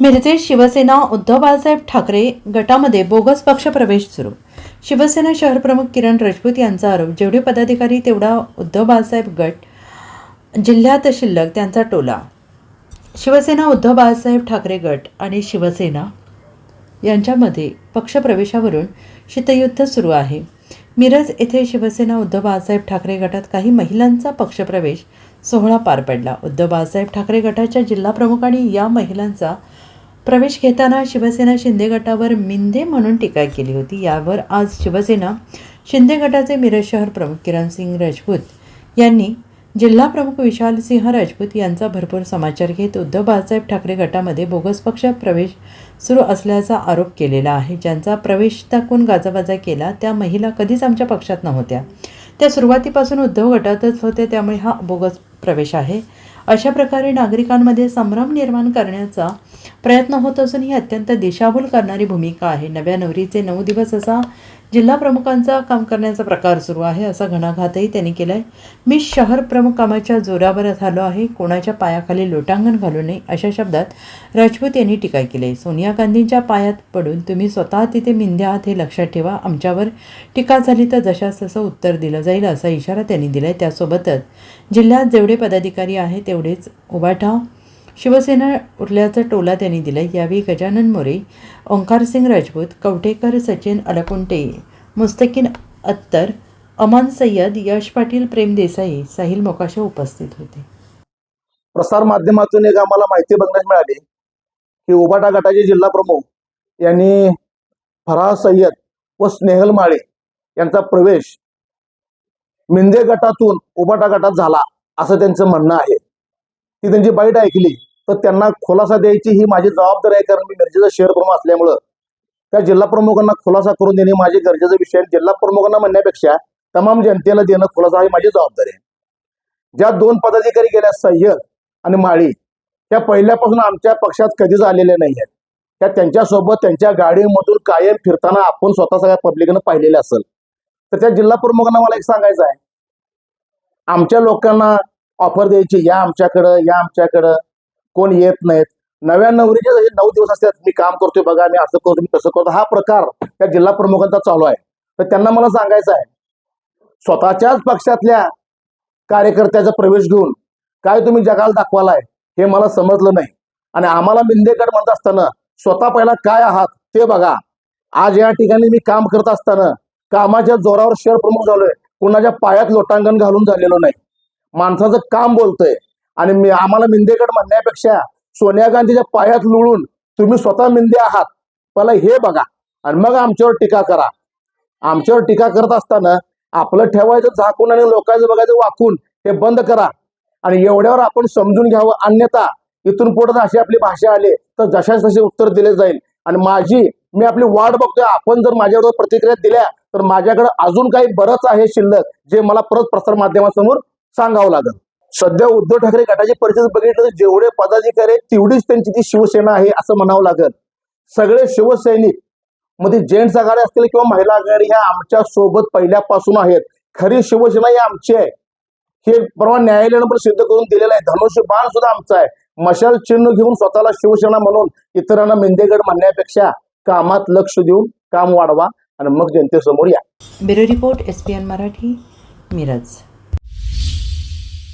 मिरजेत शिवसेना उद्धव बाळासाहेब ठाकरे गटामध्ये बोगस पक्षप्रवेश सुरू. शिवसेना शहरप्रमुख किरण राजपूत यांचा आरोप जेवढे पदाधिकारी तेवढा उद्धव बाळासाहेब गट जिल्ह्यात शिल्लक त्यांचा टोला. शिवसेना उद्धव बाळासाहेब ठाकरे गट आणि शिवसेना यांच्यामध्ये पक्षप्रवेशावरून शीतयुद्ध सुरू आहे. मिरज येथे शिवसेना उद्धव बाळासाहेब ठाकरे गटात काही महिलांचा पक्षप्रवेश सोहळा पार पडला. उद्धव बाळासाहेब ठाकरे गटाच्या जिल्हाप्रमुखांनी या महिलांचा प्रवेश घेताना शिवसेना शिंदे गटावर मिंदे म्हणून टीका केली होती. यावर आज शिवसेना शिंदे गटाचे मिरज शहर प्रमुख किरणसिंग राजपूत यांनी जिल्हाप्रमुख विशालसिंह राजपूत यांचा भरपूर समाचार घेत उद्धव बाळासाहेब ठाकरे गटामध्ये बोगस पक्ष प्रवेश सुरू असल्याचा आरोप केलेला आहे. ज्यांचा प्रवेश दाखवून गाजाबाजा केला त्या महिला कधीच आमच्या पक्षात नव्हत्या. त्या सुरुवातीपासून उद्धव गटातच होते त्यामुळे हा बोगस प्रवेश आहे. अशा प्रकारे नागरिकांमध्ये संभ्रम निर्माण करण्याचा प्रयत्न होत असून ही अत्यंत दिशाभूल करणारी भूमिका आहे. नव्या नवरीचे नऊ दिवस असा जिल्हा प्रमुखांचा काम करण्याचा प्रकार सुरू आहे असा घणाघातही त्यांनी केला आहे मी शहर प्रमुख कामाच्या जोरावर झालो आहे. कोणाच्या पायाखाली लोटांगण घालू नये अशा शब्दात राजपूत यांनी टीका केली. आहे सोनिया गांधींच्या पायात पडून तुम्ही स्वतः तिथे मिंद्या आहात हे लक्षात ठेवा. आमच्यावर टीका झाली तर जशास तसं उत्तर दिलं जाईल असा इशारा त्यांनी दिला आहे त्यासोबतच जिल्ह्यात जेवढे पदाधिकारी आहेत तेवढेच उभाठाव शिवसेना उरल्याचा टोला त्यांनी दिला. यावेळी गजानन मोरे ओंकारसिंग राजपूत कवठेकर सचिन अलकुंटे मुस्तकीन अत्तर अमान सय्यद यश पाटील प्रेम देसाई साहिल मोकाशे उपस्थित होते. प्रसार माध्यमातून एक आम्हाला माहिती बघण्यास मिळाली की उबाटा गटाचे जिल्हा प्रमुख यांनी फराह सय्यद व स्नेहल माळे यांचा प्रवेश मिंदे गटातून उबाटा गटात झाला असं त्यांचं म्हणणं आहे. ती त्यांची बाईट ऐकली. तर त्यांना खुलासा द्यायची ही माझी जबाबदारी आहे कारण मी मिरजेचा शहर प्रमुख असल्यामुळं. त्या जिल्हा प्रमुखांना खुलासा करून देणे माझे गरजेचा विषय आहे. जिल्हा प्रमुखांना म्हणण्यापेक्षा तमाम जनतेला देणं खुलासा ही माझी जबाबदारी आहे. ज्या दोन पदाधिकारी गेल्या सय्यद आणि माळी त्या पहिल्यापासून आमच्या पक्षात कधीच आलेल्या नाही आहेत त्या त्यांच्यासोबत त्यांच्या गाडीमधून कायम फिरताना आपण स्वतः सगळ्या पब्लिकनं पाहिलेले असेल. तर त्या जिल्हा प्रमुखांना मला एक सांगायचं आहे. आमच्या लोकांना ऑफर द्यायची या आमच्याकडं या आमच्याकडं. कोण येत नाहीत. नव्या नवरीचे जसे नऊ दिवस असतात. मी काम करतोय बघा मी असं करतो मी तसं करतो. हा प्रकार त्या जिल्हा प्रमुखांचा चालू आहे. तर त्यांना मला सांगायचं आहे स्वतःच्याच पक्षातल्या कार्यकर्त्याचा प्रवेश घेऊन काय तुम्ही जगाला दाखवालाय हे मला समजलं नाही. आणि आम्हाला मिंदेगड म्हणत असताना स्वतः पहिला काय आहात ते बघा. आज या ठिकाणी मी काम करत असताना कामाच्या जोरावर शहर प्रमुख झालोय. कुणाच्या पायात लोटांगण घालून झालेलो नाही. माणसाचं काम बोलतोय. आणि मी आम्हाला मिंदेगड म्हणण्यापेक्षा सोनिया गांधीच्या पायात लुळून तुम्ही स्वतः मिंदे आहात. पहिला हे बघा आणि मग आमच्यावर टीका करा. आमच्यावर टीका करत असताना आपलं ठेवायचं झाकून आणि लोकांचं बघायचं वाकून हे बंद करा. आणि एवढ्यावर आपण समजून घ्यावं. अन्यथा इथून पुढे अशी आपली भाषा आली तर जशाच तसे उत्तर दिले जाईल. आणि माझी मी आपली वाट बघतोय. आपण जर माझ्यावर प्रतिक्रिया दिल्या तर माझ्याकडे अजून काही बरंच आहे शिल्लक जे मला परत प्रसार माध्यमासमोर सांगावं लागेल. सध्या उद्धव ठाकरे गटाची परिस्थिती बघितलं तर जेवढे पदाधिकारी आहेत तेवढीच त्यांची ती शिवसेना आहे असं म्हणावं लागेल. सगळे शिवसैनिकमध्ये जेंट्स आघाडी असतील किंवा महिला आघाडी ह्या आमच्यासोबत पहिल्यापासून आहेत. खरी शिवसेना ही आमची आहे. हे परवा न्यायालयानं पण सिद्ध करून दिलेलं आहे. धनुष्य बाण सुद्धा आमचं आहे. मशाल चिन्ह घेऊन स्वतःला शिवसेना म्हणून इतरांना मेंदेगड म्हणण्यापेक्षा कामात लक्ष देऊन काम वाढवा आणि मग जनतेसमोर या. Bureau report S P N Marathi Miraj.